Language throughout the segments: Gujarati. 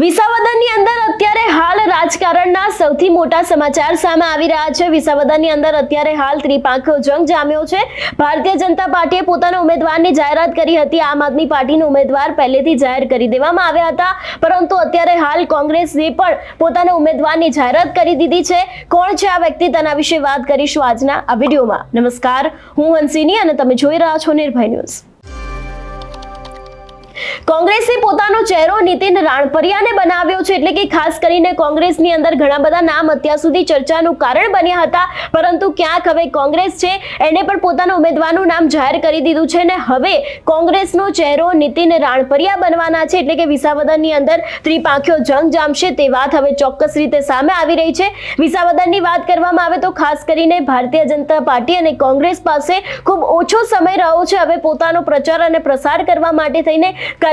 વિસાવદરની અંદર અત્યારે હાલ રાજકારણના સૌથી મોટા સમાચાર સામે આવી રહ્યા છે. વિસાવદરની અંદર અત્યારે હાલ ત્રિપાંખો જંગ જામ્યો છે. ભારતીય જનતા પાર્ટીએ પોતાના ઉમેદવારની જાહેરાત કરી હતી. આમ આદમી પાર્ટીનો ઉમેદવાર પહેલેથી જાહેર કરી દેવામાં આવ્યા હતા. પરંતુ અત્યારે હાલ કોંગ્રેસે પણ પોતાના ઉમેદવારની જાહેરાત કરી દીધી છે. કોણ છે આ વ્યક્તિ? તેના વિશે વાત કરીશું આજના આ વિડીયોમાં. નમસ્કાર. હું હંસિની અને તમે જોઈ રહ્યા છો નિર્ભય ન્યૂઝ. કોંગ્રેસે પોતાનો ચહેરો નીતિન રાણપરિયાને બનાવ્યો છે એટલે કે ખાસ કરીને કોંગ્રેસની અંદર ઘણા બધા નામ અત્યાર સુધી ચર્ચાનું કારણ બન્યા હતા, પરંતુ ક્યાંક હવે કોંગ્રેસ છે, એને પણ પોતાના ઉમેદવારનું નામ જાહેર કરી દીધું છે ને હવે કોંગ્રેસનો ચહેરો નીતિન રાણપરિયા બનવાના છે એટલે કે વિસાવદરની અંદર ત્રિપાંખ્યો જંગ જામશે તે વાત હવે ચોક્કસ રીતે સામે આવી રહી છે. વિસાવદરની વાત કરવામાં આવે તો ખાસ કરીને ભારતીય જનતા પાર્ટી અને કોંગ્રેસ પાસે ખૂબ ઓછો સમય રહ્યો છે, હવે પોતાનો પ્રચાર અને પ્રસાર કરવા માટે થઈને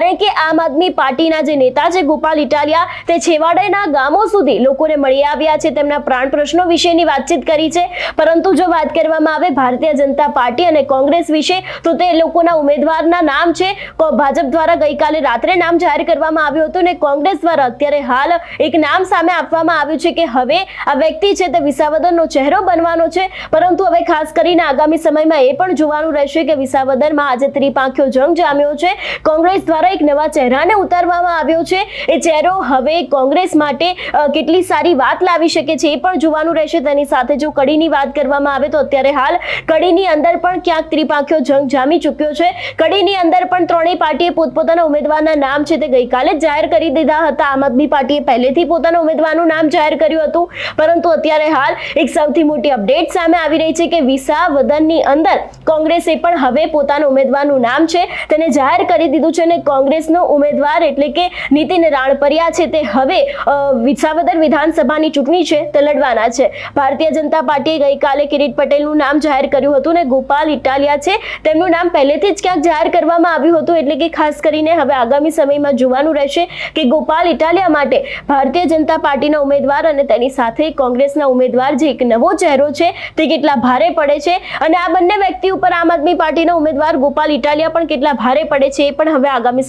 કારણ કે આમ આદમી પાર્ટીના જે નેતા છે, ગોપાલ ઇટાલિયા, તે છેવાડેના ગામો સુધી લોકોને મળી આવ્યા છે. તેમના પ્રાણ પ્રશ્નો વિશેની વાતચીત કરી છે. પરંતુ જો વાત કરવામાં આવે ભારતીય જનતા પાર્ટી અને કોંગ્રેસ વિશે, તો તે લોકોના ઉમેદવારના નામ છે. ભાજપ દ્વારા ગઈકાલે રાત્રે નામ જાહેર કરવામાં આવ્યું હતું અને કોંગ્રેસ દ્વારા અત્યારે હાલ એક નામ સામે આપવામાં આવ્યું છે કે હવે આ વ્યક્તિ છે તે વિસાવદરનો ચહેરો બનવાનો છે. પરંતુ હવે ખાસ કરીને આગામી સમયમાં એ પણ જોવાનું રહેશે કે વિસાવદરમાં આજે ત્રિપાંખ્યો જંગ જામ્યો છે. કોંગ્રેસ દ્વારા એક નવા ચહેરાને ઉતારવામાં આવ્યો છે. એ ચહેરો હવે કોંગ્રેસ માટે કેટલી સારી વાત લાવી શકે છે એ પણ જોવાનું રહેશે. તેની સાથે જો કડીની વાત કરવામાં આવે તો અત્યારે હાલ કડીની અંદર પણ ક્યાંક ત્રિપાંખ્યો જંગ જામી ચૂક્યો છે. કડીની અંદર પણ ત્રણેય પાર્ટીએ પોતપોતાના ઉમેદવારના નામ છે તે ગઈકાલે જાહેર કરી દીધા હતા. આમ આદમી પાર્ટીએ પહેલેથી પોતાના ઉમેદવારનું નામ જાહેર કર્યું હતું. પરંતુ અત્યારે હાલ એક સૌથી મોટી અપડેટ સામે આવી રહી છે કે વિસાવદનની અંદર કોંગ્રેસે પણ હવે પોતાના ઉમેદવારનું નામ છે. તેને જાહેર કરી દીધું છે અને કોંગ્રેસનો ઉમેદવાર એટલે કે નીતિન રાણપરિયા છે તે હવે વિસાવદર વિધાનસભાની ચૂંટણી છે તે લડવાના છે. ભારતીય જનતા પાર્ટીએ ગઈકાલે કિરીટ પટેલનું નામ જાહેર કર્યું હતું ને ગોપાલ ઇટાલિયા છે તેમનું નામ પહેલેથી જ ક્યાંક જાહેર કરવામાં આવ્યું હતું એટલે કે ખાસ કરીને હવે આગામી સમયમાં જોવાનું રહેશે કે ગોપાલ ઇટાલિયા માટે ભારતીય જનતા પાર્ટીના ઉમેદવાર અને તેની સાથે કોંગ્રેસના ઉમેદવાર જે એક નવો ચહેરો છે તે કેટલા ભારે પડે છે અને આ બંને વ્યક્તિ ઉપર આમ આદમી પાર્ટીના ઉમેદવાર ગોપાલ ઇટાલિયા પણ કેટલા ભારે પડે છે એ પણ હવે આગામી